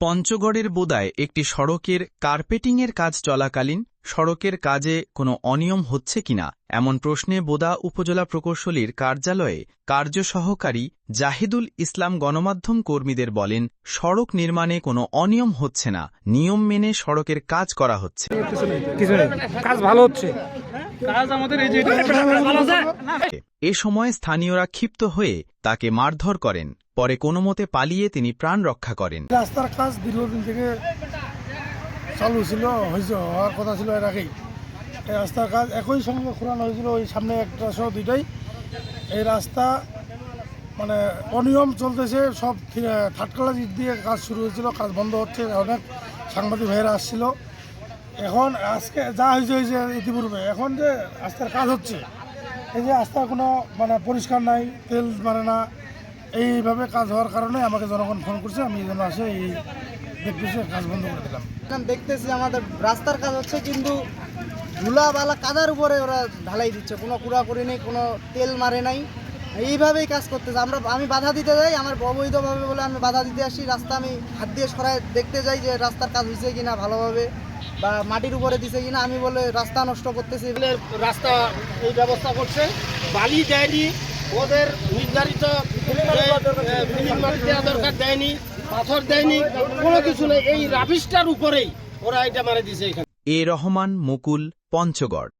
পঞ্চগড়ের বোদায় একটি সড়কের কার্পেটিংয়ের কাজ চলাকালীন সড়কের কাজে কোনো অনিয়ম হচ্ছে কিনা, এমন প্রশ্নে বোদা উপজেলা প্রকৌশলীর কার্যালয়ে কার্য সহকারী জাহিদুল ইসলাম গণমাধ্যম কর্মীদের বলেন, সড়ক নির্মাণে কোনো অনিয়ম হচ্ছে না, নিয়ম মেনে সড়কের কাজ করা হচ্ছে। কাজ ভালো হচ্ছে। কাজ আমাদের এই যে এ সময় স্থানীয়রা ক্ষিপ্ত হয়ে তাকে মারধর করেন। পরে কোনো মতে পালিয়ে তিনি প্রাণ রক্ষা করেন। রাস্তার কাজ দীর্ঘদিন থেকে চালু ছিল হয়েছে হওয়ার কথা ছিল এর আগেই। এই রাস্তার কাজ একই সঙ্গে খোলানো হয়েছিল ওই সামনে একটা সহ দুইটাই। এই রাস্তা মানে অনিয়ম চলতেছে সব থাটকালা দিক দিয়ে কাজ শুরু হয়েছিল কাজ বন্ধ হচ্ছে। অনেক সাংবাদিক ভাইয়েরা আসছিল। এখন আজকে যা হয়েছে হয়েছে ইতিপূর্বে, এখন যে রাস্তার কাজ হচ্ছে, এই যে রাস্তা কোনো মানে পরিষ্কার নাই, তেল মানে না, এইভাবে কাজ হওয়ার কারণে আমাকে জনগণ ফোন করছে, আমি জন্য আসে এই দেখতেছি কাজ বন্ধ করে দিলাম। এখন দেখতেছি আমাদের রাস্তার কাজ হচ্ছে কিন্তু ধুলা বালা কাদার উপরে ওরা ঢালাই দিচ্ছে, কোনো কুড়া কুড়াকুড়ি নেই, কোনো তেল মারে নাই। এইভাবেই কাজ করতেছে আমরা আমি বাধা দিতে যাই আমার অবৈধভাবে বলে আমি বাধা দিতে আসি। রাস্তা আমি হাত দিয়ে সরায় দেখতে যাই যে রাস্তার কাজ হয়েছে কিনা ভালোভাবে বা মাটির উপরে দিছে কিনা। আমি বলে রাস্তা নষ্ট করতেছি। বলে রাস্তা এই ব্যবস্থা করছে। বালি দেয়নি। ওদের নির্ধারিত দেওয়া দরকার দেয়নি পাথর দেয়নি কোনো কিছু নেই। এই রাবিশটার উপরেই ওরা এটা মারে দিছে এখানে। এ রহমান মুকুল পঞ্চগড়।